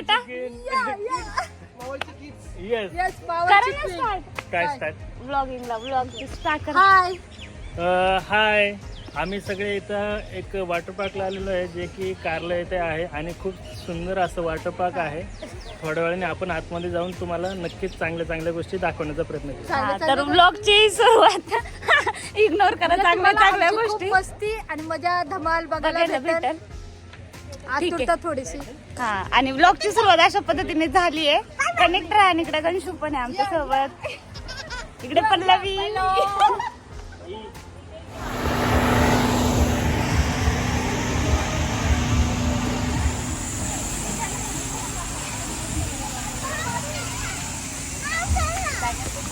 आता येस करा ना स्टार्ट काय स्टार्ट ब्लॉगिंगला ब्लॉग स्टार्ट करा. हाय हाय आम्ही सगळे इथं एक वॉटर पार्कला आलेलो आहे जे की कारला येथे आहे आणि खूप सुंदर असं वॉटर पार्क आहे. थोड्या वेळाने आपण आतमध्ये जाऊन तुम्हाला नक्कीच चांगल्या चांगल्या गोष्टी दाखवण्याचा प्रयत्न करू. हा, तर ब्लॉगची सुरुवात. इग्नोर करा चांगल्या चांगल्या खूप गोष्टी. मस्ती आणि मजा धमाल बघायला बघायला भेटेल. आतुरता थोडीशी. हा आणि ब्लॉगची सुरुवात अशा पद्धतीने झाली आहे. कनेक्ट राहा आणि इकडे गणशू पण आहे आमच्यासोबत इकडे पल्लवी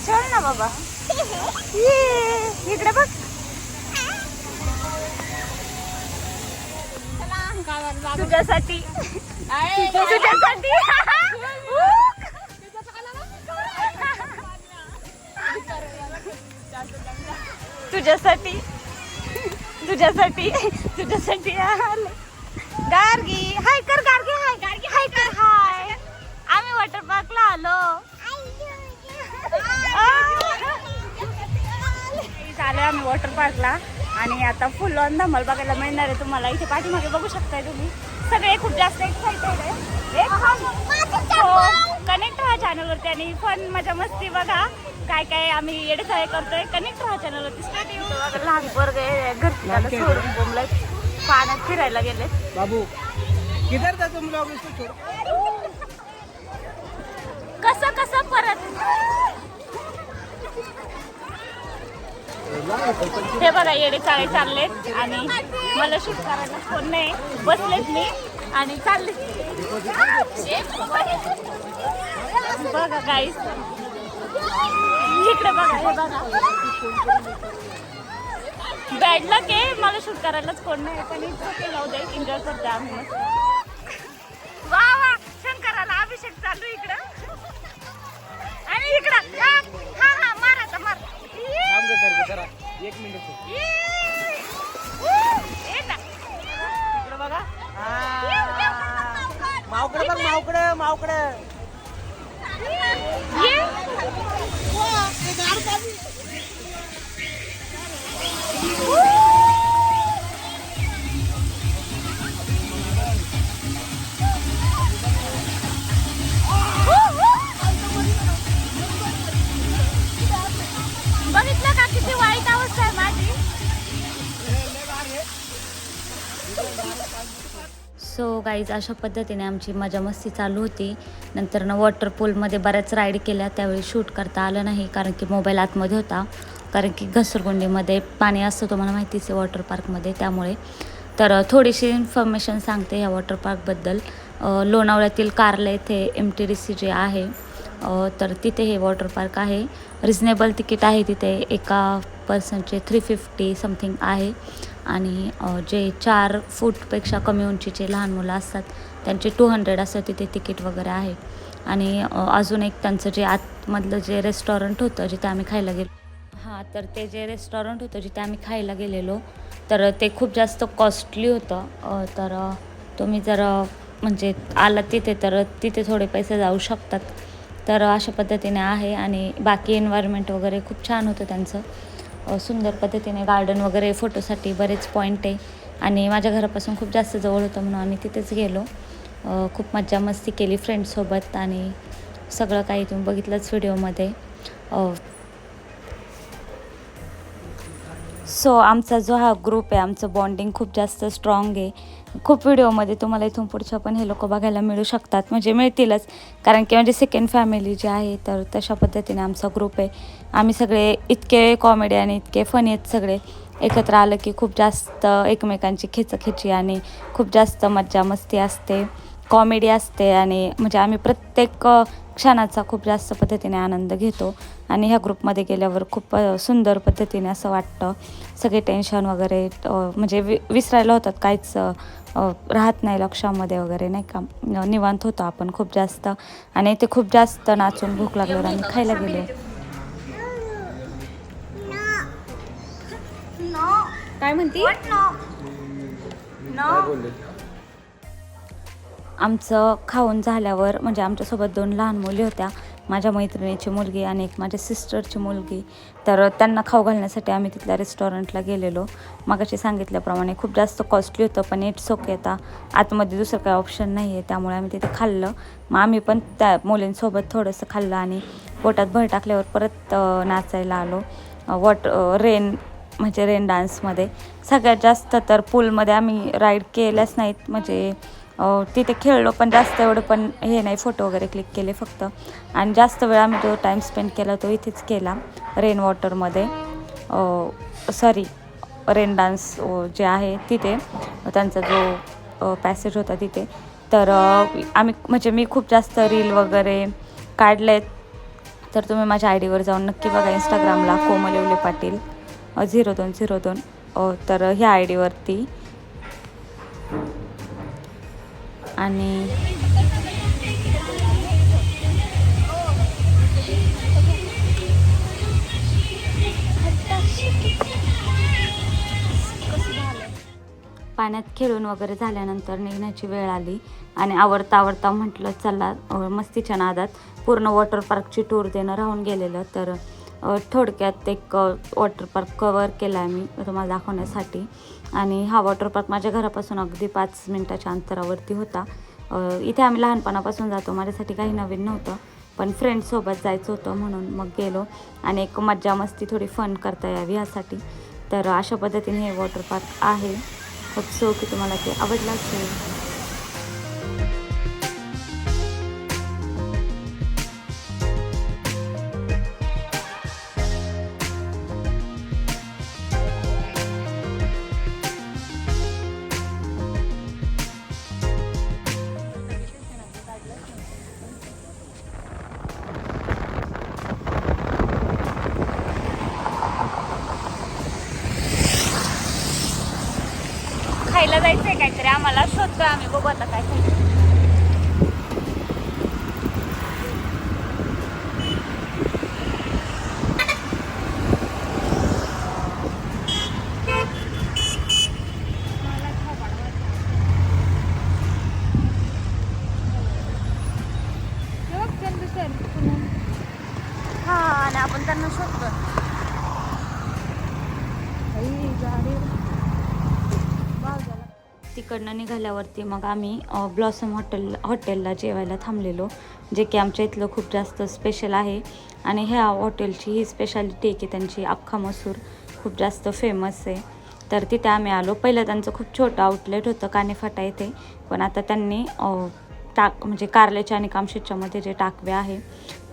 चल ना बाबा. ये, इकडे बघ. तुझ्यासाठी. तुझ्यासाठी. तुझ्यासाठी. तुझ्यासाठी. तुझ्यासाठी. आले गार्गी. हाय कर गार्गी. हाय गार्गी हाय कर. हाय आम्ही वॉटर पार्कला आलो. आले आम्ही वॉटर पार्कला आणि आता फुल ऑन धमाल बघायला मिळणार आहे तुम्हाला. इथे पाठीमागे बघू शकताय तुम्ही. सगळे खूप जास्त एक्साइटेड आहे कनेक्ट राहा चॅनलवरती आणि फन मजा मस्ती बघा. काय काय आम्ही येडेसाळे करतोय. कनेक्ट राहा चॅनलवरती स्टेट लहान पोरग घरची सोडून पाण्यात फिरायला गेले बाबू किधर था तुम लोग इसको छोड़ कसं कसं परत? हे बघा येडे चाळे चाललेत आणि मला शूट करायला कोण नाही बसलेत मी आणि चालले. बघा गाईस इकडे बघा हे बघा. बॅड लक आहे मला शूट करायलाच कोण नाही. पण इतकं जाऊ दे एन्जॉय करते आम्ही. Woo! सो गाईज अशा पद्धतीने आमची मजा मस्ती चालू होती. नंतर ना वॉटर पूलमध्ये बऱ्याच राईड केल्या. त्यावेळी शूट करता आलं नाही कारण की मोबाईल आतमध्ये होता. कारण की घसरगुंडीमध्ये पाणी असतं तुम्हाला माहितीच आहे वॉटर पार्कमध्ये त्यामुळे तर थोडीशी इन्फॉर्मेशन सांगते ह्या वॉटर पार्कबद्दल लोणावळ्यातील कार्ला येथे एम टी डी सी जे आहे तर तिथे हे वॉटर पार्क आहे. रिजनेबल तिकीट आहे तिथे. एका पर्सनचे थ्री फिफ्टी समथिंग आहे. आणि जे चार फूटपेक्षा कमी उंचीचे लहान मुलं असतात त्यांचे टू हंड्रेड असं तिथे तिकीट वगैरे आहे. आणि अजून एक त्यांचं जे आतमधलं जे रेस्टॉरंट होतं जिथे आम्ही खायला गेलो. हां तर ते जे रेस्टॉरंट होतं जिथे आम्ही खायला गेलेलो तर ते खूप जास्त कॉस्टली होतं. तर तुम्ही जर म्हणजे आलात तिथे तर तिथे थोडे पैसे जाऊ शकतात. तर अशा पद्धतीने आहे आणि बाकी एन्व्हायरमेंट वगैरे खूप छान होतं त्यांचं. सुंदर पद्धतीने गार्डन वगैरे फोटोसाठी बरेच पॉईंट आहे. आणि माझ्या घरापासून खूप जास्त जवळ होतं म्हणून आम्ही तिथेच गेलो. खूप मज्जा मस्ती केली फ्रेंड्ससोबत आणि सगळं काही तुम्ही बघितलंच व्हिडिओमध्ये सो आमचा जो हा ग्रुप आहे आमचं बॉन्डिंग खूप जास्त स्ट्रॉंग आहे. खूप व्हिडिओमध्ये तुम्हाला इथून पुढच्या पण हे लोक बघायला मिळू शकतात म्हणजे मिळतीलच. कारण की म्हणजे सेकंड फॅमिली जी आहे तर तशा पद्धतीने आमचा ग्रुप आहे. आम्ही सगळे इतके कॉमेडी आणि इतके फनी आहेत सगळे. एकत्र आलं की खूप जास्त एकमेकांची खेचखेची आणि खूप जास्त मज्जा मस्ती असते कॉमेडी असते आणि म्हणजे आम्ही प्रत्येक क्षणाचा खूप जास्त पद्धतीने आनंद घेतो. आणि ह्या ग्रुपमध्ये गेल्यावर खूप सुंदर पद्धतीने असं वाटतं. सगळे टेन्शन वगैरे म्हणजे वि विसरायला होतात काहीच राहत नाही लक्षामध्ये वगैरे नाही का? निवांत होतो आपण खूप जास्त. आणि ते खूप जास्त नाचून भूक लागल्यावर आम्ही खायला गेलो. काय म्हणती? आमचं खाऊन झाल्यावर म्हणजे आमच्यासोबत दोन लहान मुली होत्या. माझ्या मैत्रिणीची मुलगी आणि एक माझ्या सिस्टरची मुलगी. तर त्यांना खाऊ घालण्यासाठी आम्ही तिथल्या रेस्टॉरंटला गेलेलो. मगाशी सांगितल्याप्रमाणे खूप जास्त कॉस्टली होतं पण इट्स ओके आता आतमध्ये दुसरं काही ऑप्शन नाही आहे त्यामुळे आम्ही तिथे खाल्लं. मग आम्ही पण त्या मुलींसोबत थोडंसं खाल्लं आणि पोटात भर टाकल्यावर परत नाचायला आलो. वॉट रेन म्हणजे रेन डान्समध्ये सगळ्यात जास्त तर पूलमध्ये आम्ही राईड केल्याच नाहीत. म्हणजे तिथे खेळलो पण जास्त एवढं पण हे नाही फोटो वगैरे क्लिक केले फक्त. आणि जास्त वेळ आम्ही जो टाईम स्पेंड केला तो इथेच केला रेन वॉटरमध्ये सॉरी रेन डान्स जे आहे तिथे त्यांचा जो पॅसेज होता तिथे. तर आम्ही म्हणजे मी खूप जास्त रील वगैरे काढले आहेत तर तुम्ही माझ्या आय डीवर जाऊन नक्की बघा इंस्टाग्रामला कोमल येवले पाटील. झिरो दोन झिरो दोन. तर ह्या आय डीवरती आणि पाण्यात खेळून वगैरे झाल्यानंतर निघण्याची वेळ आली आणि आवडता आवडता म्हटलं चला मस्तीच्या नादात पूर्ण वॉटर पार्कची टूर देणं राहून गेलेलं. तर थोडक्यात एक वॉटर पार्क कवर केला आहे मी तुम्हाला दाखवण्यासाठी. आणि हा वॉटर पार्क माझ्या घरापासून अगदी पाच मिनटाच्या अंतरावरती होता. इथे आम्ही लहानपणापासून जातो. माझ्यासाठी काही नवीन नव्हतं. पण फ्रेंड्ससोबत जायचं होतं म्हणून मग गेलो. आणि एक मज्जा मस्ती थोडी फन करता यावी ह्यासाठी तर अशा पद्धतीने हे वॉटर पार्क आहे. होप सो की तुम्हाला ते आवडलं असेल. शोधायचंय काहीतरी आम्हाला शोधतोय आम्ही बघू आता काय हा आणि आपण त्यांना शोधतोय. तिकडनं निघाल्यावरती मग आम्ही ब्लॉसम हॉटेल हॉटेलला जेवायला थांबलेलो जे की आमच्या इथलं खूप जास्त स्पेशल आहे. आणि ह्या हॉटेलची ही स्पेशालिटी आहे की त्यांची अख्खा मसूर खूप जास्त फेमस आहे. तर तिथे आम्ही आलो. पहिलं त्यांचं खूप छोटं आउटलेट होतं कानेफाटा येथे. पण आता त्यांनी टाक म्हणजे कारल्याच्या आणि कामशेच्यामध्ये जे टाकवे आहे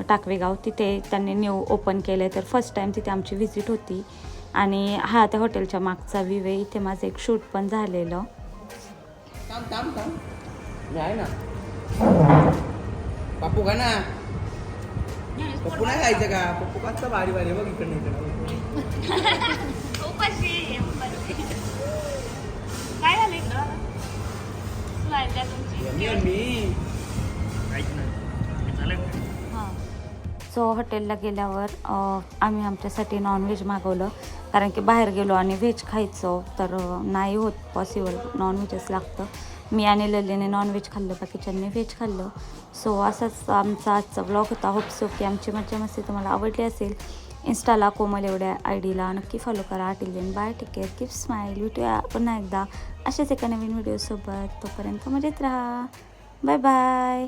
टाकवे गाव तिथे त्यांनी न्यू ओपन केलं आहे तर फर्स्ट टाईम तिथे आमची व्हिजिट होती. आणि हा त्या हॉटेलच्या मागचा व्ह्यू आहे. इथे माझं एक शूट पण झालेलं. थांब थांब थांब मी आहे ना पप्पू का ना पप्पू नाही खायचं का पप्पू कसं भारी भारी आहे बघ इकडे इकडे काय झालं मी आणि मी ऐक ना झालं का? हां सो हॉटेलला गेल्यावर आम्ही आमच्यासाठी नॉनव्हेज मागवलं. कारण की बाहेर गेलो आणि व्हेज खायचं तर नाही होत पॉसिबल नॉनव्हेजच लागतं. मी आणि लल्लीने नॉनव्हेज खाल्लं बाकीच्यांनी व्हेज खाल्लं. सो असाच आमचा आजचा ब्लॉग होता. होपसो की आमची मज्जा मस्ती तुम्हाला आवडली असेल. इन्स्टाला कोमल एवढ्या आय डीला नक्की फॉलो करा. Till bye take care keep smile भेटूया पुन्हा एकदा. अशाच एका नवीन व्हिडिओसोबत तोपर्यंत मजेत राहा. Bye bye